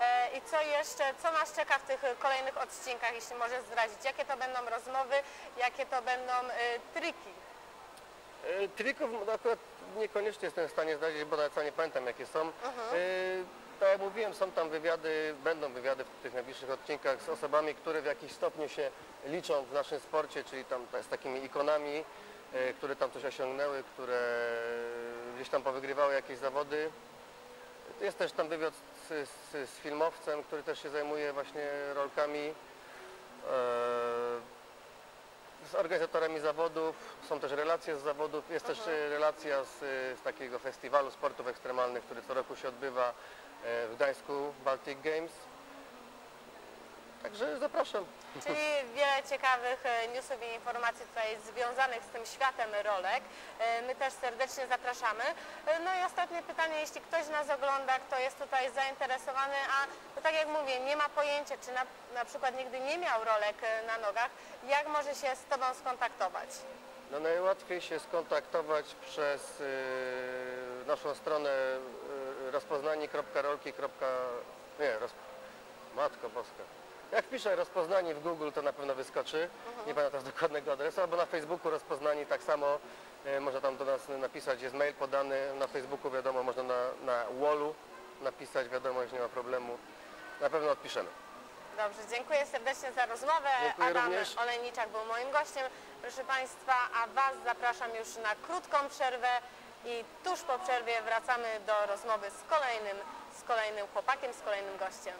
E, I co jeszcze, co nas czeka w tych kolejnych odcinkach, jeśli możesz zdradzić? Jakie to będą rozmowy, jakie to będą e, triki? E, Trików no, akurat niekoniecznie jestem w stanie zdradzić, bo nawet nie pamiętam jakie są. E, Tak jak mówiłem, są tam wywiady, będą wywiady w tych najbliższych odcinkach z osobami, które w jakiś stopniu się liczą w naszym sporcie, czyli tam z takimi ikonami, które tam coś osiągnęły, które gdzieś tam powygrywały jakieś zawody. Jest też tam wywiad z, z, z filmowcem, który też się zajmuje właśnie rolkami. E, z organizatorami zawodów, są też relacje z zawodów, jest też e, relacja z, z takiego festiwalu sportów ekstremalnych, który co roku się odbywa e, w Gdańsku, Baltic Games. Także zapraszam. Czyli wiele ciekawych e, newsów i informacji tutaj związanych z tym światem rolek. E, My też serdecznie zapraszamy. E, No i ostatnie pytanie, jeśli ktoś nas ogląda, kto jest tutaj zainteresowany, a no tak jak mówię, nie ma pojęcia, czy na, na przykład nigdy nie miał rolek na nogach, jak może się z Tobą skontaktować? No najłatwiej się skontaktować przez y, naszą stronę y, rozpoznani.rolki. Nie, roz... Matko Boska. Jak wpiszę rozpoznani w Google, to na pewno wyskoczy. Nie pamiętam dokładnego adresu, albo na Facebooku rozpoznani tak samo. y, można tam do nas napisać, jest mail podany. Na Facebooku wiadomo, można na, na wallu napisać wiadomość, nie ma problemu. Na pewno odpiszemy. Dobrze, dziękuję serdecznie za rozmowę. Dziękuję Adam również. Olejniczak był moim gościem. Proszę Państwa, a Was zapraszam już na krótką przerwę i tuż po przerwie wracamy do rozmowy z kolejnym, z kolejnym chłopakiem, z kolejnym gościem.